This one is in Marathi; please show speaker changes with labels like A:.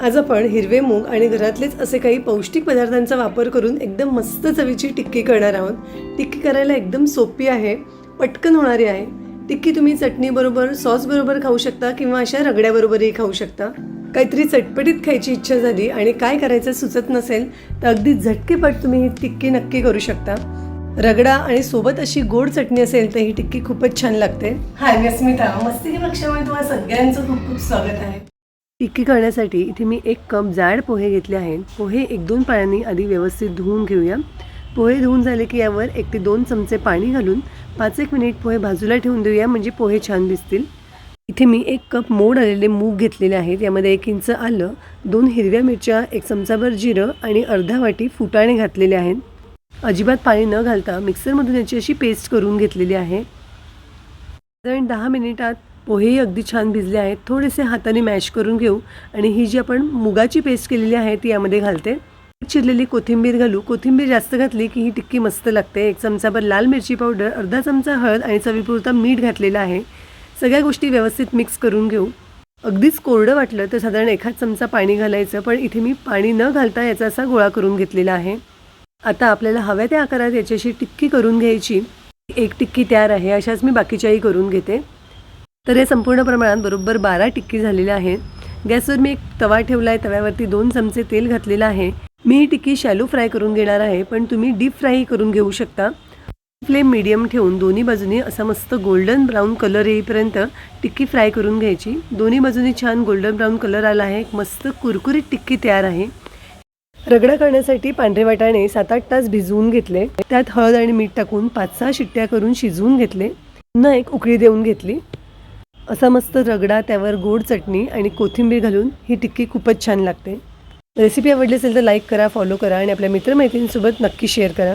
A: आज आपण हिरवे मूग आणि घरातलेच असे काही पौष्टिक पदार्थांचा वापर करून एकदम मस्त चवीची टिक्की करणार आहोत. टिक्की करायला एकदम सोपी आहे पटकन होणारी आहे. टिक्की तुम्ही चटणीबरोबर सॉसबरोबर खाऊ शकता किंवा अशा रगड्याबरोबरही खाऊ शकता. काहीतरी चटपटीत खायची इच्छा झाली आणि काय करायचं सुचत नसेल तर अगदी झटकेपट तुम्ही ही टिक्की नक्की करू शकता. रगडा आणि सोबत अशी गोड चटणी असेल तर ही टिक्की खूपच छान लागते. हाय मी स्मिता मस्ती पक्षामध्ये तुम्हाला सगळ्यांचं खूप खूप स्वागत आहे. टिक्की करण्यासाठी इथे मी एक कप जाड पोहे घेतले आहेत. पोहे एक दोन पाण्याने आधी व्यवस्थित धुवून घेऊया. पोहे धुवून झाले की यावर एक ते दोन चमचे पाणी घालून पाच एक मिनिट पोहे बाजूला ठेवून देऊया म्हणजे पोहे छान दिसतील. इथे मी एक कप मोड आलेले मूग घेतलेले आहेत. यामध्ये एक इंच आलं दोन हिरव्या मिरच्या एक चमचाभर जिरं आणि अर्धा वाटी फुटाणे घातलेले आहेत. अजिबात पाणी न घालता मिक्सरमधून याची अशी पेस्ट करून घेतलेली आहे. साधारण दहा मिनिटात पोहेही अगदी छान भिजले आहेत. थोडेसे हाताने मॅश करून घेऊ आणि ही जी आपण मुगाची पेस्ट केलेली आहे ती यामध्ये घालते. चिरलेली कोथिंबीर घालू. कोथिंबीर जास्त घातली की ही टिक्की मस्त लागते. एक चमचाभर लाल मिरची पावडर अर्धा चमचा हळद आणि चवीपुरता मीठ घातलेलं आहे. सगळ्या गोष्टी व्यवस्थित मिक्स करून घेऊ. अगदीच कोरडं वाटलं तर साधारण एखाद चमचा पाणी घालायचं पण इथे मी पाणी न घालता याचा असा गोळा करून घेतलेला आहे. आता आपल्याला हव्या त्या आकारात याच्याशी टिक्की करून घ्यायची. एक टिक्की तयार आहे अशाच मी बाकीच्याही करून घेते. तर हे संपूर्ण प्रमाणात बरोबर बारा टिक्की झालेल्या आहेत. गॅसवर मी एक तवा ठेवला आहे तव्यावरती दोन चमचे तेल घातलेलं आहे. मी ही टिक्की शॅलो फ्राय करून घेणार आहे पण तुम्ही डीप फ्रायही करून घेऊ शकता. फ्लेम मीडियम ठेवून दोन्ही बाजूनी असा मस्त गोल्डन ब्राऊन कलर येईपर्यंत टिक्की फ्राय करून घ्यायची. दोन्ही बाजूनी छान गोल्डन ब्राऊन कलर आला आहे. एक मस्त कुरकुरीत टिक्की तयार आहे. रगडा करण्यासाठी पांढरे वाटाणे सात आठ तास भिजवून घेतले. त्यात हळद आणि मीठ टाकून पाच सहा शिट्ट्या करून शिजवून घेतले. पुन्हा एक उकळी देऊन घेतली. असा मस्त रगडा त्यावर गोड चटणी आणि कोथिंबीर घालून ही टिक्की खूपच छान लागते. रेसिपी आवडली असेल तर लाईक करा फॉलो करा आणि आपल्या मित्रमैत्रिणींसोबत नक्की शेअर करा.